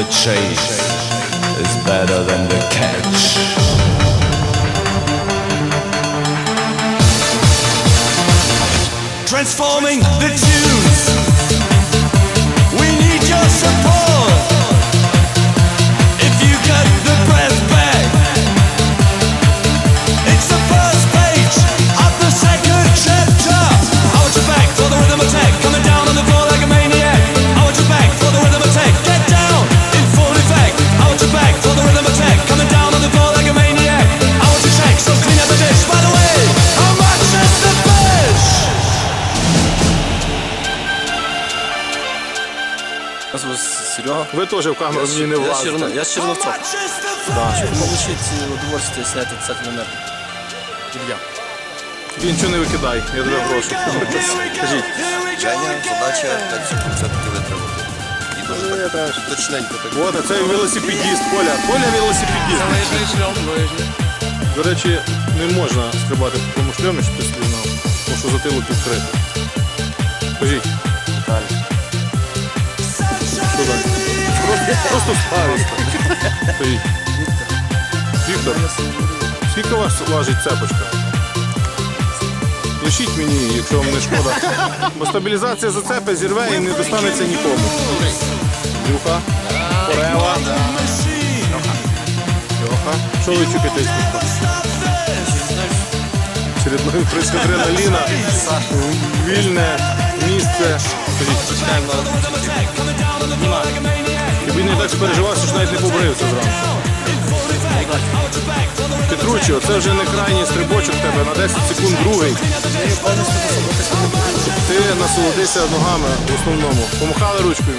the chase is better than the catch. Transforming the tunes. Серега. Ви теж в камеру мені не Я, влазите. Черно, я с Черновцов. Much is the Да, fish? чтобы получить удовольствие снять этот сеттельный Илья. Тільки нічого не викидай, я тебе прошу. Кажіть. Женя, задача 5 секунд все-таки витримати. І дуже так точненько так. От, а це велосипедіст, Коля. Коля велосипедіст. Лыжный шлем, лыжный. До речі, не можна стрибати по тому шльомі, що ти собі знав, тому що затилок відкритий. Кажіть. Що Просто, ставиш. Кажіть. Віктор, скільки у вас важить цепочка? Лишіть мені, якщо вам не шкода. Бо стабілізація зацепи зірве і не достанеться нікому. Люха, Порева, Льоха. Що ви чекаєте? Очередной приск адреналіна. Вільне місце. Скажіть, Тобі не так спереживав, що навіть не побрився зранку. Петручо, це вже не крайній стрибочок тебе на 10 секунд другий. Щоб ти насолодився ногами в основному. Помахали ручкою.